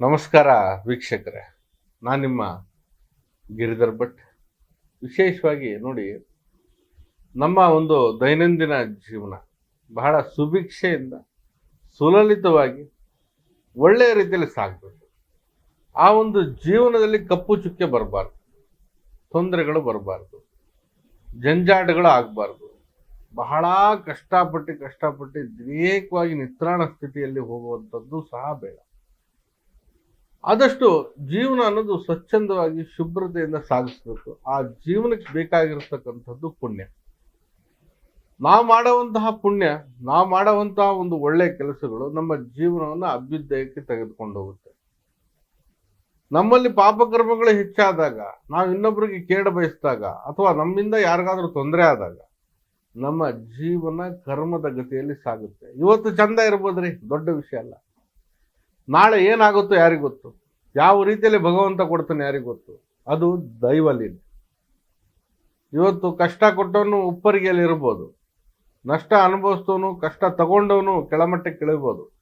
ನಮಸ್ಕಾರ ವೀಕ್ಷಕರೇ. ನಾನು ನಿಮ್ಮ ಗಿರಿಧರ್ ಭಟ್. ವಿಶೇಷವಾಗಿ ನೋಡಿ, ನಮ್ಮ ಒಂದು ದೈನಂದಿನ ಜೀವನ ಬಹಳ ಸುಭಿಕ್ಷೆಯಿಂದ ಸುಲಲಿತವಾಗಿ ಒಳ್ಳೆಯ ರೀತಿಯಲ್ಲಿ ಸಾಗಬೇಕು. ಆ ಒಂದು ಜೀವನದಲ್ಲಿ ಕಪ್ಪು ಚುಕ್ಕೆ ಬರಬಾರ್ದು, ತೊಂದರೆಗಳು ಬರಬಾರ್ದು, ಜಂಜಾಟಗಳು ಆಗಬಾರ್ದು. ಬಹಳ ಕಷ್ಟಪಟ್ಟು ಕಷ್ಟಪಟ್ಟು ದೀರ್ಘವಾಗಿ ನಿತ್ರಾಣ ಸ್ಥಿತಿಯಲ್ಲಿ ಹೋಗುವಂಥದ್ದು ಸಹ ಬೇಡ. ಆದಷ್ಟು ಜೀವನ ಅನ್ನೋದು ಸ್ವಚ್ಛಂದವಾಗಿ, ಶುಭ್ರತೆಯಿಂದ ಸಾಗಿಸ್ಬೇಕು. ಆ ಜೀವನಕ್ಕೆ ಬೇಕಾಗಿರ್ತಕ್ಕಂಥದ್ದು ಪುಣ್ಯ. ನಾವು ಮಾಡುವಂತಹ ಪುಣ್ಯ, ನಾವು ಮಾಡುವಂತಹ ಒಂದು ಒಳ್ಳೆಯ ಕೆಲಸಗಳು ನಮ್ಮ ಜೀವನವನ್ನು ಅಭ್ಯುದಯಕ್ಕೆ ತೆಗೆದುಕೊಂಡು ಹೋಗುತ್ತೆ. ನಮ್ಮಲ್ಲಿ ಪಾಪಕರ್ಮಗಳು ಹೆಚ್ಚಾದಾಗ, ನಾವು ಇನ್ನೊಬ್ಬರಿಗೆ ಕೇಡ ಬಯಸಿದಾಗ, ಅಥವಾ ನಮ್ಮಿಂದ ಯಾರಿಗಾದ್ರೂ ತೊಂದರೆ ಆದಾಗ, ನಮ್ಮ ಜೀವನ ಕರ್ಮದ ಗತಿಯಲ್ಲಿ ಸಾಗುತ್ತೆ. ಇವತ್ತು ಚಂದ ಇರ್ಬೋದ್ರಿ, ದೊಡ್ಡ ವಿಷಯ ಅಲ್ಲ. ನಾಳೆ ಏನಾಗುತ್ತೋ ಯಾರಿಗೆ ಗೊತ್ತು? ಯಾವ ರೀತಿಯಲ್ಲಿ ಭಗವಂತ ಕೊಡ್ತಾನೆ ಯಾರಿಗೆ ಗೊತ್ತು? ಅದು ದೈವಲೀಲೆ. ಇವತ್ತು ಕಷ್ಟ ಕೊಟ್ಟವನು ಉಪ್ಪರಿಗೆಯಲ್ಲಿ ಇರ್ಬೋದು. ನಷ್ಟ ಅನುಭವಿಸ್ತವನು ಕಷ್ಟ ತಗೊಂಡವನು ಕೆಳಮಟ್ಟಕ್ಕೆ ಇಳಿಬೋದು.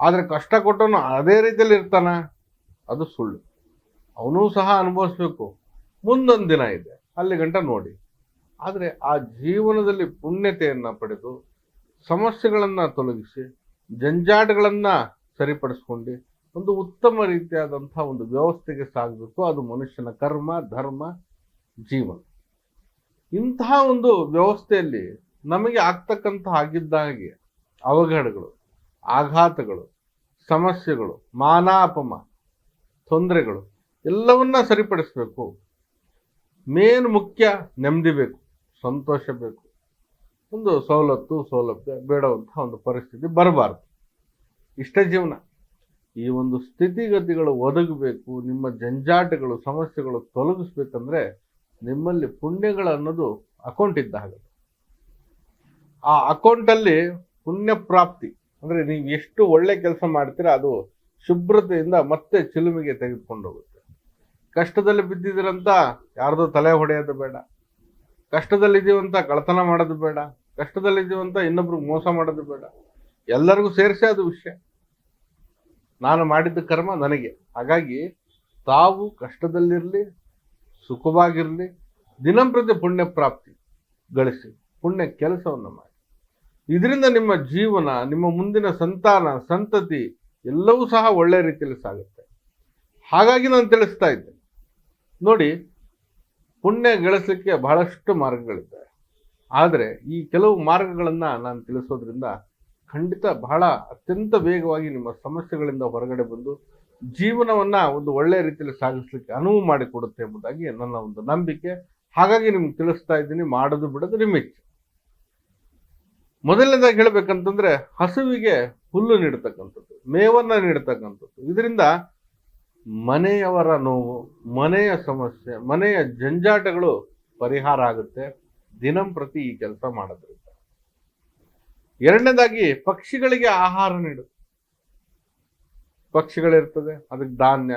ಆದರೆ ಕಷ್ಟ ಕೊಟ್ಟವನು ಅದೇ ರೀತಿಯಲ್ಲಿ ಇರ್ತಾನ? ಅದು ಸುಳ್ಳು. ಅವನೂ ಸಹ ಅನುಭವಿಸ್ಬೇಕು. ಮುಂದೊಂದು ದಿನ ಇದೆ. ಅಲ್ಲಿ ಗಂಟ ನೋಡಿ. ಆದರೆ ಆ ಜೀವನದಲ್ಲಿ ಪುಣ್ಯತೆಯನ್ನು ಪಡೆದು ಸಮಸ್ಯೆಗಳನ್ನು ತೊಲಗಿಸಿ, ಜಂಜಾಟಗಳನ್ನು ಸರಿಪಡಿಸ್ಕೊಂಡು ಒಂದು ಉತ್ತಮ ರೀತಿಯಾದಂಥ ಒಂದು ವ್ಯವಸ್ಥೆಗೆ ಸಾಗಬೇಕು. ಅದು ಮನುಷ್ಯನ ಕರ್ಮ, ಧರ್ಮ ಜೀವನ ಇಂತಹ ಒಂದು ವ್ಯವಸ್ಥೆಯಲ್ಲಿ ನಮಗೆ ಆಗ್ತಕ್ಕಂಥ ಆಗಿದ್ದಾಗೆ ಅವಘಡಗಳು, ಆಘಾತಗಳು, ಸಮಸ್ಯೆಗಳು, ಮಾನಾಪಮ, ತೊಂದರೆಗಳು ಎಲ್ಲವನ್ನ ಸರಿಪಡಿಸಬೇಕು. ಮೇನ್ ಮುಖ್ಯ ನೆಮ್ಮದಿ ಬೇಕು, ಸಂತೋಷ ಬೇಕು. ಒಂದು ಸವಲತ್ತು, ಸೌಲಭ್ಯ ಬೇಡವಂಥ ಒಂದು ಪರಿಸ್ಥಿತಿ ಬರಬಾರ್ದು. ಇಷ್ಟೇ ಜೀವನ. ಈ ಒಂದು ಸ್ಥಿತಿಗತಿಗಳು ಒದಗಬೇಕು, ನಿಮ್ಮ ಜಂಜಾಟಗಳು, ಸಮಸ್ಯೆಗಳು ತೊಲಗಿಸ್ಬೇಕಂದ್ರೆ ನಿಮ್ಮಲ್ಲಿ ಪುಣ್ಯಗಳು ಅನ್ನೋದು ಅಕೌಂಟ್ ಇದ್ದ ಹಾಗೆ. ಆ ಅಕೌಂಟಲ್ಲಿ ಪುಣ್ಯ ಪ್ರಾಪ್ತಿ, ಅಂದ್ರೆ ನೀವು ಎಷ್ಟು ಒಳ್ಳೆ ಕೆಲಸ ಮಾಡ್ತೀರಾ ಅದು ಶುಭ್ರತೆಯಿಂದ ಮತ್ತೆ ಚಿಲುಮೆಗೆ ತೆಗೆದುಕೊಂಡು ಹೋಗುತ್ತೆ. ಕಷ್ಟದಲ್ಲಿ ಬಿದ್ದಿದ್ದೀರಂತ ಯಾರ್ದೋ ತಲೆ ಹೊಡೆಯೋದು ಬೇಡ. ಕಷ್ಟದಲ್ಲಿದ್ದೀವಂತ ಕಳತನ ಮಾಡೋದು ಬೇಡ. ಕಷ್ಟದಲ್ಲಿದ್ದೀವಂತ ಇನ್ನೊಬ್ರಿಗೆ ಮೋಸ ಮಾಡೋದು ಬೇಡ. ಎಲ್ಲರಿಗೂ ಸೇರಿಸಿ ಅದು ವಿಷಯ. ನಾನು ಮಾಡಿದ್ದ ಕರ್ಮ ನನಗೆ. ಹಾಗಾಗಿ ತಾವು ಕಷ್ಟದಲ್ಲಿರಲಿ, ಸುಖವಾಗಿರಲಿ, ದಿನಂಪ್ರತಿ ಪುಣ್ಯ ಪ್ರಾಪ್ತಿ ಗಳಿಸಿ, ಪುಣ್ಯ ಕೆಲಸವನ್ನು ಮಾಡಿ. ಇದರಿಂದ ನಿಮ್ಮ ಜೀವನ, ನಿಮ್ಮ ಮುಂದಿನ ಸಂತಾನ, ಸಂತತಿ ಎಲ್ಲವೂ ಸಹ ಒಳ್ಳೆಯ ರೀತಿಯಲ್ಲಿ ಸಾಗುತ್ತೆ. ಹಾಗಾಗಿ ನಾನು ತಿಳಿಸ್ತಾ ಇದ್ದೆ. ನೋಡಿ, ಪುಣ್ಯ ಗಳಿಸಲಿಕ್ಕೆ ಬಹಳಷ್ಟು ಮಾರ್ಗಗಳಿದ್ದಾವೆ. ಆದರೆ ಈ ಕೆಲವು ಮಾರ್ಗಗಳನ್ನು ನಾನು ತಿಳಿಸೋದ್ರಿಂದ ಖಂಡಿತ ಬಹಳ ಅತ್ಯಂತ ವೇಗವಾಗಿ ನಿಮ್ಮ ಸಮಸ್ಯೆಗಳಿಂದ ಹೊರಗಡೆ ಬಂದು ಜೀವನವನ್ನ ಒಂದು ಒಳ್ಳೆಯ ರೀತಿಯಲ್ಲಿ ಸಾಗಿಸ್ಲಿಕ್ಕೆ ಅನುವು ಮಾಡಿಕೊಡುತ್ತೆ ಎಂಬುದಾಗಿ ನನ್ನ ಒಂದು ನಂಬಿಕೆ. ಹಾಗಾಗಿ ನಿಮ್ಗೆ ತಿಳಿಸ್ತಾ ಇದ್ದೀನಿ, ಮಾಡೋದು ಬಿಡೋದು ಇಚ್ಛೆ. ಮೊದಲನೇದಾಗಿ ಹೇಳ್ಬೇಕಂತಂದ್ರೆ ಹಸುವಿಗೆ ಹುಲ್ಲು ನೀಡತಕ್ಕಂಥದ್ದು, ಮೇವನ್ನ ನೀಡತಕ್ಕಂಥದ್ದು. ಇದರಿಂದ ಮನೆಯವರ ನೋವು, ಮನೆಯ ಸಮಸ್ಯೆ, ಮನೆಯ ಜಂಜಾಟಗಳು ಪರಿಹಾರ ಆಗುತ್ತೆ. ದಿನಂಪ್ರತಿ ಈ ಕೆಲಸ ಮಾಡೋದ್ರಿಂದ. ಎರಡನೇದಾಗಿ ಪಕ್ಷಿಗಳಿಗೆ ಆಹಾರ ನೀಡು. ಪಕ್ಷಿಗಳಿರ್ತದೆ, ಅದಕ್ಕೆ ಧಾನ್ಯ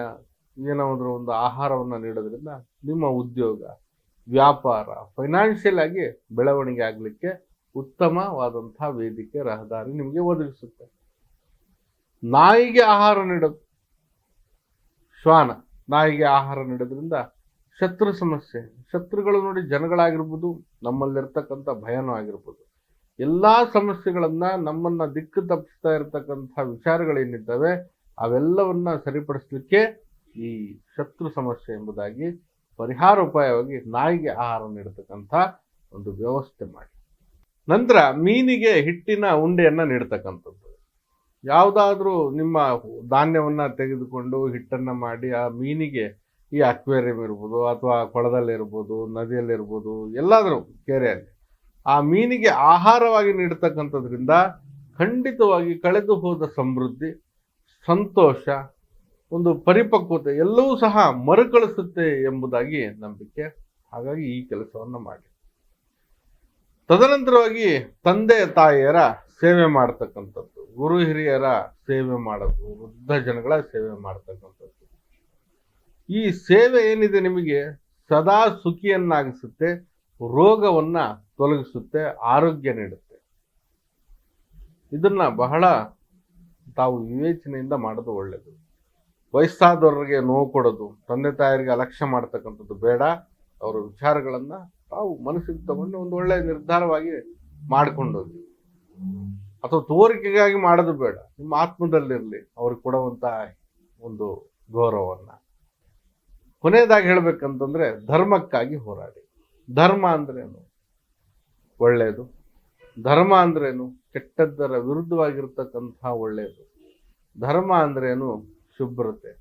ಏನಾದ್ರೂ ಒಂದು ಆಹಾರವನ್ನು ನೀಡೋದ್ರಿಂದ ನಿಮ್ಮ ಉದ್ಯೋಗ, ವ್ಯಾಪಾರ ಫೈನಾನ್ಷಿಯಲ್ ಆಗಿ ಬೆಳವಣಿಗೆ ಆಗಲಿಕ್ಕೆ ಉತ್ತಮವಾದಂತಹ ವೇದಿಕೆ, ರಹದಾರಿ ನಿಮಗೆ ಒದಗಿಸುತ್ತೆ. ನಾಯಿಗೆ ಆಹಾರ ನೀಡೋದು ಶ್ವಾನ, ನಾಯಿಗೆ ಆಹಾರ ನೀಡೋದ್ರಿಂದ ಶತ್ರು ಸಮಸ್ಯೆ, ಶತ್ರುಗಳು ನೋಡಿ ಜನಗಳಾಗಿರ್ಬೋದು, ನಮ್ಮಲ್ಲಿರ್ತಕ್ಕಂಥ ಭಯನೂ ಆಗಿರ್ಬೋದು. ಎಲ್ಲಾ ಸಮಸ್ಯೆಗಳನ್ನು ನಮ್ಮನ್ನು ದಿಕ್ಕು ತಪ್ಪಿಸ್ತಾ ಇರತಕ್ಕಂಥ ವಿಚಾರಗಳೇನಿದ್ದಾವೆ, ಅವೆಲ್ಲವನ್ನ ಸರಿಪಡಿಸಲಿಕ್ಕೆ ಈ ಶತ್ರು ಸಮಸ್ಯೆ ಎಂಬುದಾಗಿ ಪರಿಹಾರ ಉಪಾಯವಾಗಿ ನಾಯಿಗೆ ಆಹಾರ ನೀಡತಕ್ಕಂಥ ಒಂದು ವ್ಯವಸ್ಥೆ ಮಾಡಿ. ನಂತರ ಮೀನಿಗೆ ಹಿಟ್ಟಿನ ಉಂಡೆಯನ್ನು ನೀಡ್ತಕ್ಕಂಥದ್ದು. ಯಾವುದಾದ್ರೂ ನಿಮ್ಮ ಧಾನ್ಯವನ್ನು ತೆಗೆದುಕೊಂಡು ಹಿಟ್ಟನ್ನು ಮಾಡಿ ಆ ಮೀನಿಗೆ ಈ ಅಕ್ವೇರಿಯಂ ಇರ್ಬೋದು ಅಥವಾ ಕೊಳದಲ್ಲಿರ್ಬೋದು, ನದಿಯಲ್ಲಿರ್ಬೋದು, ಎಲ್ಲಾದರೂ ಕೆರೆಯಲ್ಲಿ ಆ ಮೀನಿಗೆ ಆಹಾರವಾಗಿ ನೀಡತಕ್ಕಂಥದ್ರಿಂದ ಖಂಡಿತವಾಗಿ ಕಳೆದು ಹೋದ ಸಮೃದ್ಧಿ, ಸಂತೋಷ, ಒಂದು ಪರಿಪಕ್ವತೆ ಎಲ್ಲವೂ ಸಹ ಮರುಕಳಿಸುತ್ತೆ ಎಂಬುದಾಗಿ ನಂಬಿಕೆ. ಹಾಗಾಗಿ ಈ ಕೆಲಸವನ್ನು ಮಾಡಿ. ತದನಂತರವಾಗಿ ತಂದೆ, ತಾಯಿಯರ ಸೇವೆ ಮಾಡತಕ್ಕಂಥದ್ದು, ಗುರು, ಹಿರಿಯರ ಸೇವೆ ಮಾಡೋದು, ವೃದ್ಧ ಜನಗಳ ಸೇವೆ ಮಾಡ್ತಕ್ಕಂಥದ್ದು. ಈ ಸೇವೆ ಏನಿದೆ ನಿಮಗೆ ಸದಾ ಸುಖಿಯನ್ನಾಗಿಸುತ್ತೆ, ರೋಗವನ್ನ ತೊಲಗಿಸುತ್ತೆ, ಆರೋಗ್ಯ ನೀಡುತ್ತೆ. ಇದನ್ನ ಬಹಳ ತಾವು ವಿವೇಚನೆಯಿಂದ ಮಾಡೋದು ಒಳ್ಳೆಯದು ವಯಸ್ಸಾದವರಿಗೆ ನೋವು ಕೊಡೋದು, ತಂದೆ ತಾಯರಿಗೆ ಅಲಕ್ಷ್ಯ ಮಾಡ್ತಕ್ಕಂಥದ್ದು ಬೇಡ. ಅವರ ವಿಚಾರಗಳನ್ನು ತಾವು ಮನಸ್ಸಿಗೆ ತಗೊಂಡು ಒಂದು ಒಳ್ಳೆಯ ನಿರ್ಧಾರವಾಗಿ ಮಾಡಿಕೊಂಡೋಗಿ. ಅಥವಾ ತೋರಿಕೆಗಾಗಿ ಮಾಡೋದು ಬೇಡ. ನಿಮ್ಮ ಆತ್ಮದಲ್ಲಿರಲಿ, ಅವ್ರಿಗೆ ಕೊಡುವಂಥ ಒಂದು ಗೌರವವನ್ನು. ಕೊನೆಯದಾಗಿ ಹೇಳ್ಬೇಕಂತಂದ್ರೆ ಧರ್ಮಕ್ಕಾಗಿ ಹೋರಾಡಿ. ಧರ್ಮ ಅಂದ್ರೇನು? ಒಳ್ಳೆಯದು. ಧರ್ಮ ಅಂದ್ರೇನು? ಕೆಟ್ಟದ್ದರ ವಿರುದ್ಧವಾಗಿರ್ತಕ್ಕಂಥ ಒಳ್ಳೆಯದು. ಧರ್ಮ ಅಂದ್ರೇನು? ಶುಭ್ರತೆ,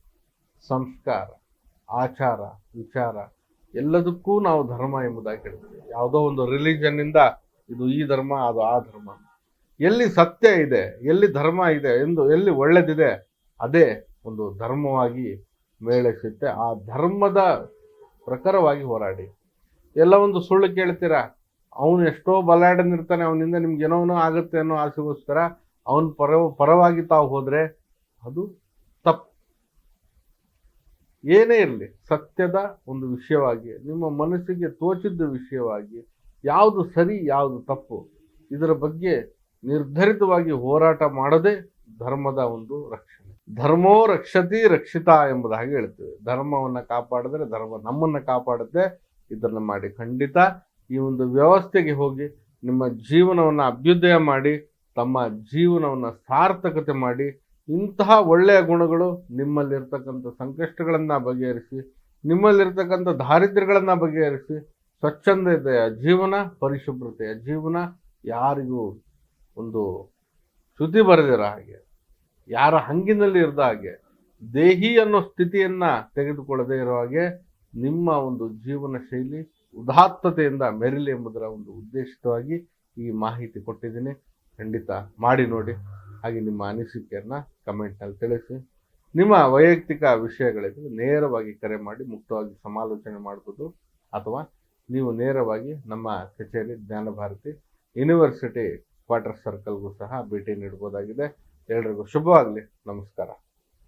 ಸಂಸ್ಕಾರ, ಆಚಾರ, ವಿಚಾರ, ಎಲ್ಲದಕ್ಕೂ ನಾವು ಧರ್ಮ ಎಂಬುದಾಗಿ ಹೇಳ್ತೀವಿ. ಯಾವುದೋ ಒಂದು ರಿಲಿಜನ್ನಿಂದ ಇದು ಈ ಧರ್ಮ, ಅದು ಆ ಧರ್ಮ. ಎಲ್ಲಿ ಸತ್ಯ ಇದೆ, ಎಲ್ಲಿ ಧರ್ಮ ಇದೆ ಎಂದು ಎಲ್ಲಿ ಒಳ್ಳೆದಿದೆ, ಅದೇ ಒಂದು ಧರ್ಮವಾಗಿ ಮೇಳೆಸುತ್ತೆ. ಆ ಧರ್ಮದ ಪ್ರಕಾರವಾಗಿ ಹೋರಾಡಿ. ಎಲ್ಲ ಒಂದು ಸುಳ್ಳು ಕೇಳ್ತೀರಾ? ಅವನು ಎಷ್ಟೋ ಬಲಾಢ್ಯನಿರ್ತಾನೆ ಅವನಿಂದ ನಿಮ್ಗೆ ಏನೋನೋ ಆಗುತ್ತೆ ಅನ್ನೋ ಆಸೆಗೋಸ್ಕರ ಅವನ ಪರ, ಪರವಾಗಿ ತಾವು ಹೋದರೆ ಅದು ತಪ್ಪು. ಏನೇ ಇರಲಿ, ಸತ್ಯದ ಒಂದು ವಿಷಯವಾಗಿ, ನಿಮ್ಮ ಮನಸ್ಸಿಗೆ ತೋಚಿದ್ದ ವಿಷಯವಾಗಿ, ಯಾವುದು ಸರಿ, ಯಾವುದು ತಪ್ಪು, ಇದರ ಬಗ್ಗೆ ನಿರ್ಧರಿತವಾಗಿ ಹೋರಾಟ ಮಾಡದೆ ಧರ್ಮದ ಒಂದು ರಕ್ಷಣೆ. ಧರ್ಮೋ ರಕ್ಷತಿ ರಕ್ಷಿತ ಎಂಬುದಾಗಿ ಹೇಳ್ತೇವೆ. ಧರ್ಮವನ್ನು ಕಾಪಾಡಿದ್ರೆ ಧರ್ಮ ನಮ್ಮನ್ನು ಕಾಪಾಡುತ್ತೆ. ಇದನ್ನು ಮಾಡಿ ಖಂಡಿತ ಈ ಒಂದು ವ್ಯವಸ್ಥೆಗೆ ಹೋಗಿ ನಿಮ್ಮ ಜೀವನವನ್ನು ಅಭ್ಯುದಯ ಮಾಡಿ, ತಮ್ಮ ಜೀವನವನ್ನು ಸಾರ್ಥಕತೆ ಮಾಡಿ, ಇಂತಹ ಒಳ್ಳೆಯ ಗುಣಗಳು ನಿಮ್ಮಲ್ಲಿರ್ತಕ್ಕಂಥ ಸಂಕಷ್ಟಗಳನ್ನು ಬಗೆಹರಿಸಿ, ನಿಮ್ಮಲ್ಲಿರ್ತಕ್ಕಂಥ ದಾರಿದ್ರ್ಯಗಳನ್ನು ಬಗೆಹರಿಸಿ, ಸ್ವಚ್ಛಂದತೆಯ ಜೀವನ, ಪರಿಶುಭ್ರತೆಯ ಜೀವನ ಯಾರಿಗೂ ಒಂದು ಶ್ರುತಿ ಬರೆದಿರೋ ಹಾಗೆ, ಯಾರ ಹಂಗಿನಲ್ಲಿ ಇರದ ಹಾಗೆ, ದೇಹಿ ಅನ್ನೋ ಸ್ಥಿತಿಯನ್ನು ತೆಗೆದುಕೊಳ್ಳದೇ ಇರೋ ಹಾಗೆ ನಿಮ್ಮ ಒಂದು ಜೀವನ ಶೈಲಿ ಉದಾತ್ತತೆಯಿಂದ ಮೆರಿಲಿ ಎಂಬುದರ ಒಂದು ಉದ್ದೇಶಿತವಾಗಿ ಈ ಮಾಹಿತಿ ಕೊಟ್ಟಿದ್ದೀನಿ. ಖಂಡಿತ ಮಾಡಿ ನೋಡಿ. ಹಾಗೆ ನಿಮ್ಮ ಅನಿಸಿಕೆಯನ್ನು ಕಮೆಂಟ್ನಲ್ಲಿ ತಿಳಿಸಿ. ನಿಮ್ಮ ವೈಯಕ್ತಿಕ ವಿಷಯಗಳಿದ್ರೆ ನೇರವಾಗಿ ಕರೆ ಮಾಡಿ, ಮುಕ್ತವಾಗಿ ಸಮಾಲೋಚನೆ ಮಾಡ್ಬೋದು. ಅಥವಾ ನೀವು ನೇರವಾಗಿ ನಮ್ಮ ಕಚೇರಿ ಜ್ಞಾನ ಭಾರತಿ ಯೂನಿವರ್ಸಿಟಿ ಕ್ವಾರ್ಟರ್ ಸರ್ಕಲ್ಗೂ ಸಹ ಭೇಟಿ ನೀಡ್ಬೋದಾಗಿದೆ. ಎಲ್ರಿಗೂ ಶುಭವಾಗಲಿ. ನಮಸ್ಕಾರ.